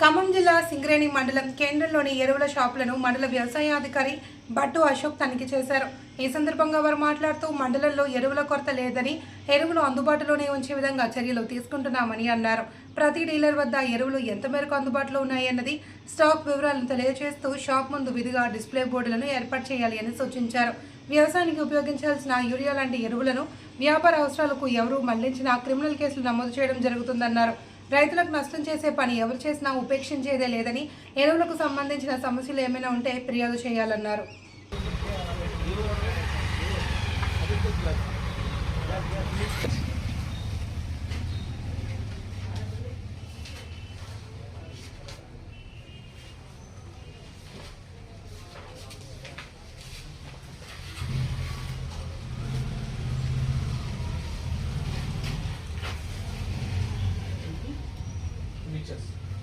ఖమ్మం జిల్లా సింగరేణి మండలం కేంద్రంలోని ఎరువుల షాపులను మండల వ్యవసాయాధికారి భట్టు అశోక్ తనిఖీ చేశారు. ఈ సందర్భంగా వారు మాట్లాడుతూ మండలంలో ఎరువుల కొరత లేదని ఎరువులు అందుబాటులోనే ఉంచే విధంగా చర్యలు తీసుకుంటున్నామని అన్నారు. ప్రతి డీలర్ వద్ద ఎరువులు ఎంత మేరకు అందుబాటులో ఉన్నాయన్నది స్టాక్ వివరాలను తెలియజేస్తూ షాప్ ముందు విధిగా డిస్ప్లే బోర్డులను ఏర్పాటు చేయాలి అని సూచించారు. వ్యవసాయానికి ఉపయోగించాల్సిన యూరియా లాంటి ఎరువులను వ్యాపార అవసరాలకు ఎవరూ మళ్ళించినా క్రిమినల్ కేసులు నమోదు చేయడం జరుగుతుందన్నారు. రైతులకు నష్టం చేసే పని ఎవరు చేసినా ఉపేక్షించేదే లేదని ఎరువులకు సంబంధించిన సమస్యలు ఏమైనా ఉంటే ఫిర్యాదు చేయాలన్నారు.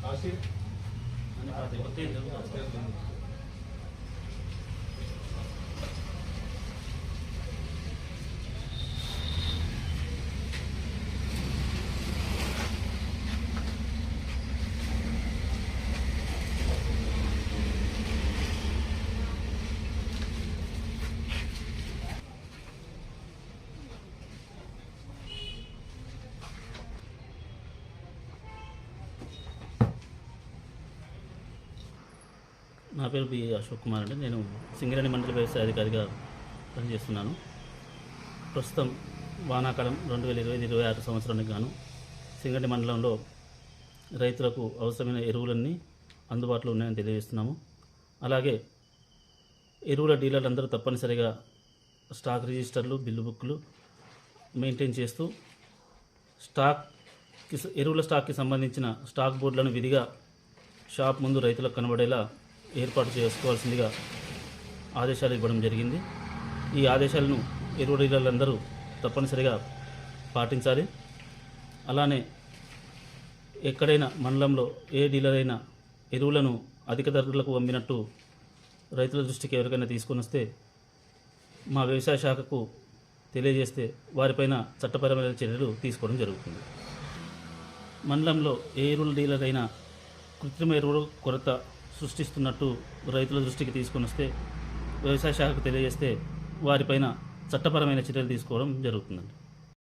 આશીર્વાદ અને પટેલ నా పేరు బి అశోక్ కుమార్ అండి. నేను సింగరేణి మండల వ్యవసాయ అధికారిగా పనిచేస్తున్నాను. ప్రస్తుతం వానాకాలం రెండు వేల ఇరవై ఇరవై ఆరు సంవత్సరానికి గాను సింగరేణి మండలంలో రైతులకు అవసరమైన ఎరువులన్నీ అందుబాటులో ఉన్నాయని తెలియజేస్తున్నాము. అలాగే ఎరువుల డీలర్లందరూ తప్పనిసరిగా స్టాక్ రిజిస్టర్లు బిల్లు బుక్లు మెయింటైన్ చేస్తూ స్టాక్కి ఎరువుల స్టాక్కి సంబంధించిన స్టాక్ బోర్డులను విధిగా షాప్ ముందు రైతులకు కనబడేలా ఏర్పాటు చేసుకోవాల్సిందిగా ఆదేశాలు ఇవ్వడం జరిగింది. ఈ ఆదేశాలను ఎరువు తప్పనిసరిగా పాటించాలి. అలానే ఎక్కడైనా మండలంలో ఏ డీలర్ అయినా ఎరువులను అధిక ధరలకు అమ్మినట్టు రైతుల దృష్టికి ఎవరికైనా తీసుకొని వస్తే మా వ్యవసాయ శాఖకు తెలియజేస్తే వారిపైన చట్టపరమైన చర్యలు తీసుకోవడం జరుగుతుంది. మండలంలో ఏ ఎరువుల డీలర్ అయినా కృత్రిమ ఎరువుల కొరత సృష్టిస్తున్నట్టు రైతుల దృష్టికి తీసుకొని వస్తే వ్యవసాయ శాఖకు తెలియజేస్తే వారిపైన చట్టపరమైన చర్యలు తీసుకోవడం జరుగుతుందండి.